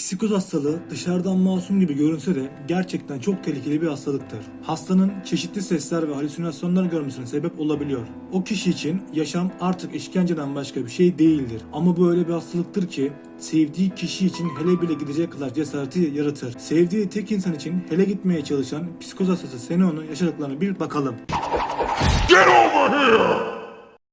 Psikoz hastalığı dışarıdan masum gibi görünse de gerçekten çok tehlikeli bir hastalıktır. Hastanın çeşitli sesler ve halüsinasyonlar görmesine sebep olabiliyor. O kişi için yaşam artık işkenceden başka bir şey değildir. Ama bu öyle bir hastalıktır ki sevdiği kişi için hele bile gidecek kadar cesareti yaratır. Sevdiği tek insan için hele gitmeye çalışan psikoz hastası Seno'nun yaşadıklarına bir bakalım.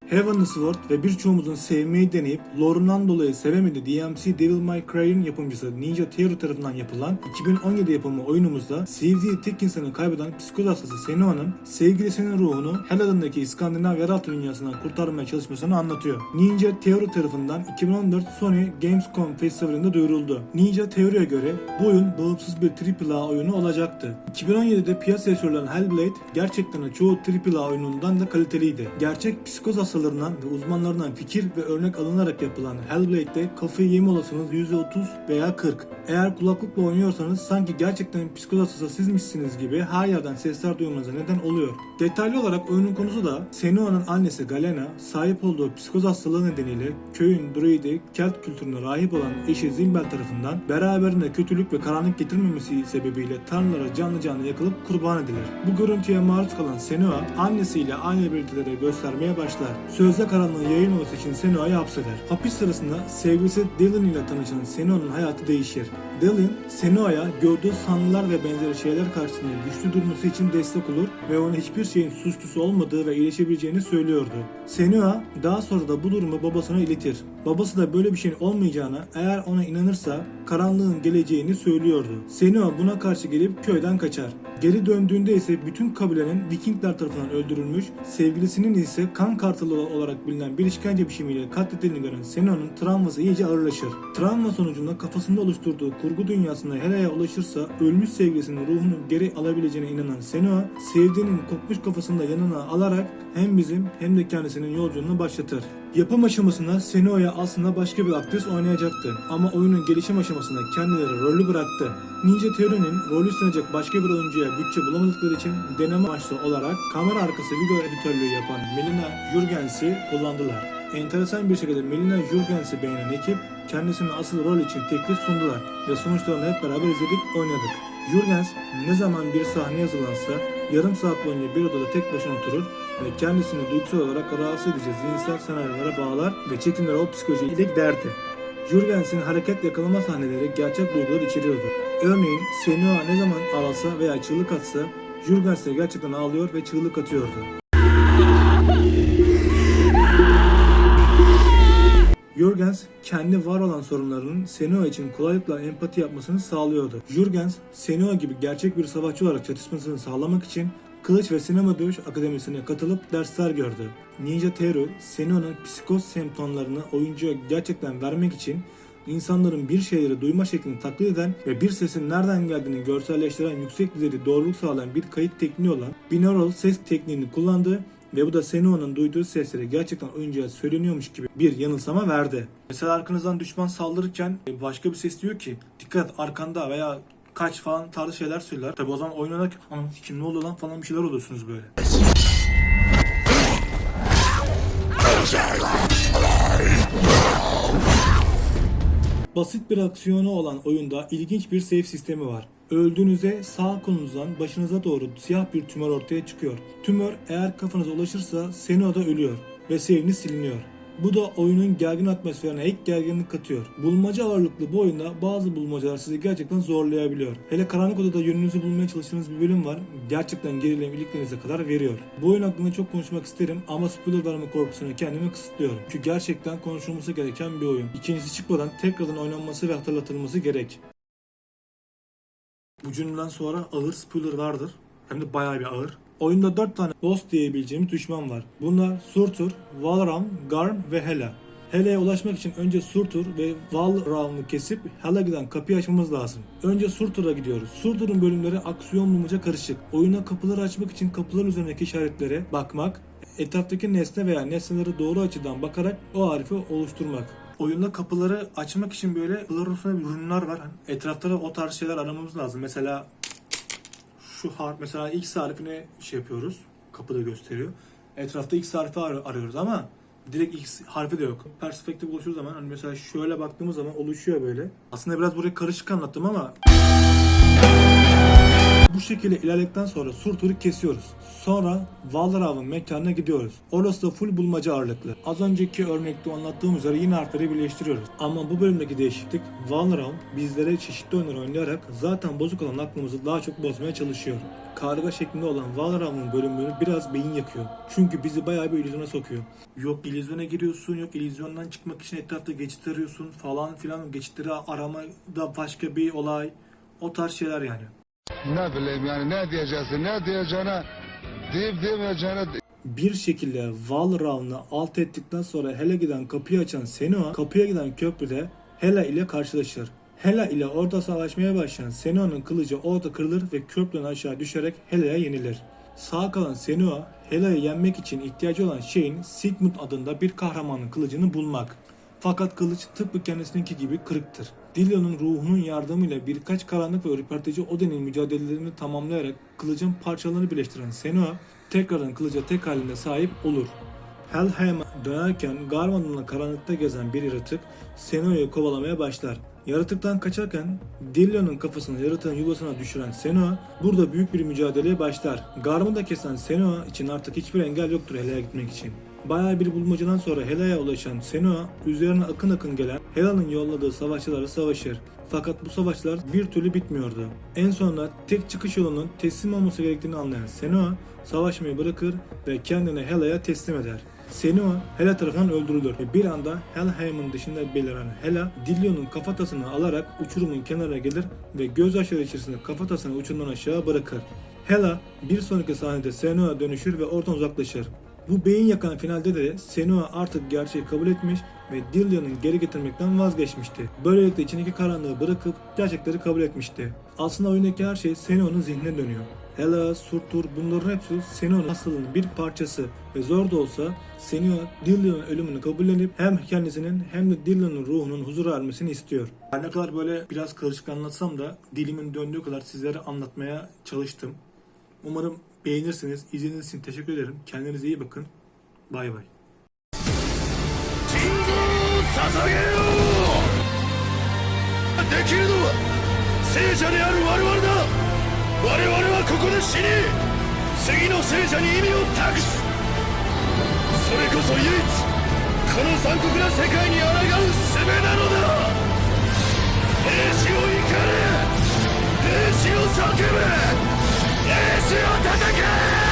Heavenly Sword ve birçoğumuzun sevmeyi deneyip lore'undan dolayı sevemediği DMC Devil May Cry'ın yapımcısı Ninja Theory tarafından yapılan 2017 yapımı oyunumuzda sevdiği tek insanı kaybeden psikoz hastası Senoa'nın sevgilisinin ruhunu Hell adındaki İskandinav yeraltı dünyasından kurtarmaya çalışmasını anlatıyor. Ninja Theory tarafından 2014 Sony Gamescom Festivali'nde duyuruldu. Ninja Theory'e göre bu oyun bağımsız bir AAA oyunu olacaktı. 2017'de piyasaya sürülen Hellblade gerçekten çoğu AAA oyunundan da kaliteliydi. Gerçek psikoz hastalarından ve uzmanlarından fikir ve örnek alınarak yapılan Hellblade'de kafayı yeme olasılığınız %30 veya 40. Eğer kulaklıkla oynuyorsanız sanki gerçekten psikoz hastası sizmişsiniz gibi her yerden sesler duymanıza neden oluyor. Detaylı olarak oyunun konusu da Senua'nın annesi Galena sahip olduğu psikoz hastalığı nedeniyle köyün druidi Kelt kültürüne rahip olan eşi Zimbel tarafından beraberinde kötülük ve karanlık getirmemesi sebebiyle tanrılara canlı canlı yakılıp kurban edilir. Bu görüntüye maruz kalan Senua annesiyle aynı belirtileri göstermeye başlar. Sözde karanlığın yayılmaması için Senua'yı hapseder. Hapis sırasında sevgilisi Dylan ile tanışan Senua'nın hayatı değişir. Dylan, Senua'ya gördüğü sanrılar ve benzeri şeyler karşısında güçlü durması için destek olur ve ona hiçbir şeyin suçlusu olmadığı ve iyileşebileceğini söylüyordu. Senua daha sonra da bu durumu babasına iletir. Babası da böyle bir şeyin olmayacağına eğer ona inanırsa karanlığın geleceğini söylüyordu. Senua buna karşı gelip köyden kaçar. Geri döndüğünde ise bütün kabilenin Vikingler tarafından öldürülmüş, sevgilisinin ise kan kartalı olarak bilinen bir işkence biçimiyle katledildiğini gören Senua'nın travması iyice ağırlaşır. Travma sonucunda kafasında oluşturduğu kurgu dünyasında Hela'ya ulaşırsa ölmüş sevgilisinin ruhunu geri alabileceğine inanan Senua, sevdiğinin kopmuş kafasını da yanına alarak hem bizim hem de kendisinin yolculuğunu başlatır. Yapım aşamasında Senua'ya aslında başka bir aktris oynayacaktı ama oyunun gelişim aşamasında kendileri rolü bıraktı. Ninja Theory'nin rolü üstlenecek başka bir oyuncuya bütçe bulamadıkları için deneme amaçlı olarak kamera arkası video editörlüğü yapan Melina Jurgens'i kullandılar. Enteresan bir şekilde Melina Jurgens'i beğenen ekip kendisine asıl rol için teklif sundular ve sonuçlarını hep beraber izledik, oynadık. Jurgens ne zaman bir sahne yazılansa yarım saat boyunca bir odada tek başına oturur ve kendisini duygusal olarak rahatsız edici zihinsel senaryolara bağlar ve çekimlere o psikolojiyle giderdi. Jurgens'in hareket yakalama sahneleri gerçek duygular içeriyordu. Örneğin Senua ne zaman ağlasa veya çığlık atsa Jurgens de gerçekten ağlıyor ve çığlık atıyordu. Jurgens kendi var olan sorunlarının Senua için kolaylıkla empati yapmasını sağlıyordu. Jurgens, Senua gibi gerçek bir savaşçı olarak çatışmasını sağlamak için Kılıç ve Sinema Dövüş Akademisi'ne katılıp dersler gördü. Ninja Teru, Senua'nın psikoz semptomlarını oyuncuya gerçekten vermek için insanların bir şeyleri duyma şeklini taklit eden ve bir sesin nereden geldiğini görselleştiren yüksek düzeyde doğruluk sağlayan bir kayıt tekniği olan binaural ses tekniğini kullandı ve bu da Senua'nın duyduğu sesleri gerçekten oyuncuya söyleniyormuş gibi bir yanılsama verdi. Mesela arkanızdan düşman saldırırken başka bir ses diyor ki dikkat arkanda veya kaç falan tarzı şeyler söyler. Tabi o zaman oyun oynarken "Anam kim ne oluyor lan falan bir şeyler oluyorsunuz böyle. Basit bir aksiyonu olan oyunda ilginç bir save sistemi var. Öldüğünüzde sağ kolunuzdan başınıza doğru siyah bir tümör ortaya çıkıyor. Tümör eğer kafanıza ulaşırsa Senua da ölüyor ve save'iniz siliniyor. Bu da oyunun gergin atmosferine ek gerginlik katıyor. Bulmaca ağırlıklı bu oyunda bazı bulmacalar sizi gerçekten zorlayabiliyor. Hele karanlık odada yönünüzü bulmaya çalıştığınız bir bölüm var. Gerçekten gerilim iliklerinize kadar veriyor. Bu oyun hakkında çok konuşmak isterim ama spoiler verme korkusuna kendimi kısıtlıyorum. Çünkü gerçekten konuşulması gereken bir oyun. İkincisi çıkmadan tekrardan oynanması ve hatırlatılması gerek. Bu cümleden sonra ağır spoiler vardır. Hem de bayağı bir ağır. Oyunda 4 tane boss diyebileceğimiz düşman var. Bunlar Surtur, Valram, Garm ve Hela. Hela'ya ulaşmak için önce Surtur ve Valram'ı kesip Hela giden kapıyı açmamız lazım. Önce Surtur'a gidiyoruz. Surtur'un bölümleri aksiyon bulmaca karışık. Oyuna kapıları açmak için kapıların üzerindeki işaretlere bakmak, etraftaki nesne veya nesneleri doğru açıdan bakarak o harifi oluşturmak. Oyunda kapıları açmak için böyle fluoresans ürünler var. Hani etrafta da o tarz şeyler aramamız lazım. Mesela şu harf mesela X harfine şey yapıyoruz. Kapıda gösteriyor. Etrafta X harfi ar- arıyoruz ama Direkt X harfi de yok. Perspektif oluştuğu zaman hani mesela şöyle baktığımız zaman oluşuyor böyle. Aslında biraz burayı karışık anlattım ama bu şekilde ilerledikten sonra Surtur'u kesiyoruz. Sonra Valrav'ın mekanına gidiyoruz. Orası da full bulmaca ağırlıklı. Az önceki örnekte anlattığım üzere yine harfleri birleştiriyoruz. Ama bu bölümdeki değişiklik Valrav bizlere çeşitli oyunlar oynayarak zaten bozuk olan aklımızı daha çok bozmaya çalışıyor. Karga şeklinde olan Valrav'ın bölümleri biraz beyin yakıyor. Çünkü bizi bayağı bir illüzyona sokuyor. Yok illüzyona giriyorsun, yok illüzyondan çıkmak için etrafta geçit arıyorsun falan filan. Geçitleri arama da başka bir olay. O tarz şeyler yani. Ne bileyim yani ne diyeceksin ne diyeceğine deyip demeyeceğine bir şekilde Valravn'ı alt ettikten sonra Hela giden kapıyı açan Senua kapıya giden köprüde Hela ile karşılaşır. Hela ile orada savaşmaya başlayan Senua'nın kılıcı orada kırılır ve köprüden aşağı düşerek Hela'ya yenilir. Sağ kalan Senua, Hela'yı yenmek için ihtiyacı olan şeyin Sigmund adında bir kahramanın kılıcını bulmak. Fakat kılıç tıpkı kendisininki gibi kırıktır. Dillon'un ruhunun yardımıyla birkaç karanlık ve ürpertici Odin'in mücadelelerini tamamlayarak kılıcın parçalarını birleştiren Senua tekrardan kılıca tek halinde sahip olur. Helheim'e dönerken Garmadon'la karanlıkta gezen bir yaratık Senua'yı kovalamaya başlar. Yaratıktan kaçarken Dillon'un kafasını yaratığın yuvasına düşüren Senua burada büyük bir mücadeleye başlar. Garmad'a kesen Senua için artık hiçbir engel yoktur Hela'ya gitmek için. Bayağı bir bulmacadan sonra Hela'ya ulaşan Senua üzerine akın akın gelen Hela'nın yolladığı savaşçılara savaşır. Fakat bu savaşlar bir türlü bitmiyordu. En sonunda tek çıkış yolunun teslim olması gerektiğini anlayan Senua savaşmayı bırakır ve kendini Hela'ya teslim eder. Senua Hela tarafından öldürülür ve bir anda Helheim'in dışında beliren Hela Dillion'un kafatasını alarak uçurumun kenarına gelir ve gözyaşları içerisinde kafatasını uçurumdan aşağı bırakır. Hela bir sonraki sahnede Senua dönüşür ve oradan uzaklaşır. Bu beyin yakan finalde de Senua artık gerçeği kabul etmiş ve Dillion'un geri getirmekten vazgeçmişti. Böylelikle içindeki karanlığı bırakıp gerçekleri kabul etmişti. Aslında oyundaki her şey Senua'nın zihnine dönüyor. Hela, Surtur bunların hepsi Senua'nın hastalığının bir parçası ve zor da olsa Senua Dillion'un ölümünü kabullenip hem kendisinin hem de Dillion'un ruhunun huzura ermesini istiyor. Her ne kadar böyle biraz karışık anlatsam da dilimin döndüğü kadar sizlere anlatmaya çalıştım. Umarım beğenirsiniz. İzlediğiniz için teşekkür ederim. Kendinize iyi bakın. Bay bay. 捧エースを叩け